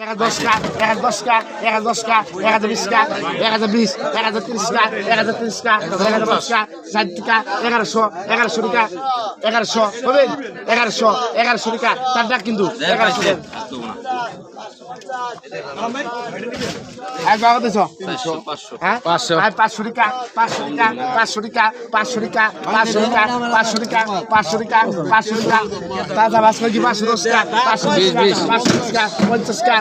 110k, 110k, 110k, 120k, 120, 130k, 130k, 110k, 40k, 1100, 1100k, 1100, বুঝলেন 1100, 1100k, তার ডাক কিন্তু 1100 একবার কত দিছো 500 হ্যাঁ 500k 500k 500k 500k 500k 500k 500k 500k তাজা বাস কই 510k 520k 520k 50k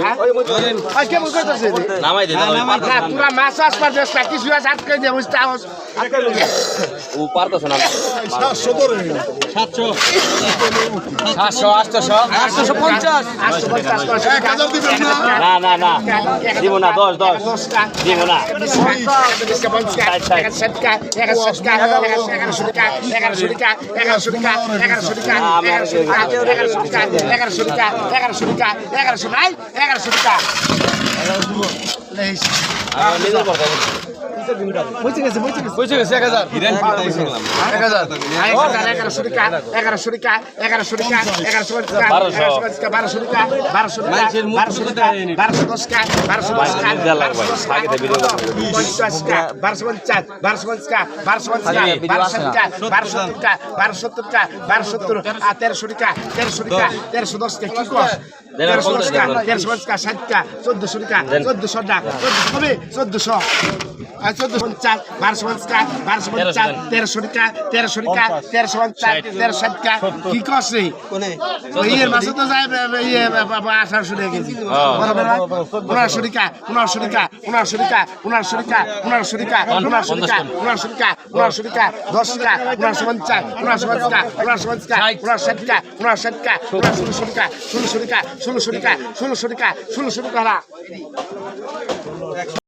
হ্যাঁ আর কেমন করতেছে নামাই দে না তোরা মাছ আসবার চেষ্টা কিছু আছে আটকে দিয়ে বুঝতে আওয়াজ আটকে দিয়ে ও পারতাছ না সাতশো ধরেন সাতশো আটশো আটশো পঞ্চাশ আটশো পঞ্চাশ এক দিবেন না না না না দিব না দশ দশ দিব না আমার নিজের কথা বুঝে গেছে এক হাজার এক হাজার এগারোশো টাকা এগারোশো টাকা এগারোশো টাকা এগারোশো টাকা বারোশো। বারোশো টাকা বারোশো টাকা মানুষের মুখ বারোশো টাকা বারোশো দশ টাকা বারোশো দশ টাকা দেয়া লাগবে। বারোশো দশ টাকা, আগে থেকে ভিডিও করতে হবে। পঞ্চাশ টাকা বারোশো পঞ্চাশ বারোশো পঞ্চাশ টাকা বারোশো পঞ্চাশ টাকা ভিডিও বারোশো আসে না। টাকা বারোশো টাকা বারোশো টাকা Saya sebentar. Halo semua. বারোশো। সত্তর আর তেরোশো টাকা তেরোশো টাকা তেরোশো দশ টাকা কি তেরোশো দশ টাকা। তেরোশো টাকা ষাট টাকা চোদ্দশো টাকা চোদ্দশো টাকা হবে চোদ্দশো। চোদ্দশো পঞ্চাশ বারোশো পঞ্চাশ বারোশো পঞ্চাশ তেরোশো টাকা তেরোশো টাকা তেরোশো পঞ্চাশ তেরোশো টাকা কি কস ওই ইয়ের মাসে তো যায় ইয়ে আঠারোশো টাকা কেজি পনেরোশো টাকা পনেরোশো টাকা পনেরোশো টাকা পনেরোশো টাকা পনেরোশো টাকা পনেরোশো টাকা পনেরোশো টাকা পনেরোশো টাকা দশ টাকা পনেরোশো পঞ্চাশ পনেরোশো পঞ্চাশ পনেরোশো পঞ্চাশ পনেরোশো টাকা পনেরোশো টাকা পনেরোশো টাকা ষোলোশো টাকা ষোলোশো টাকা ষোলোশো টাকা ষোলোশো টাকা ষোলোশো টাকা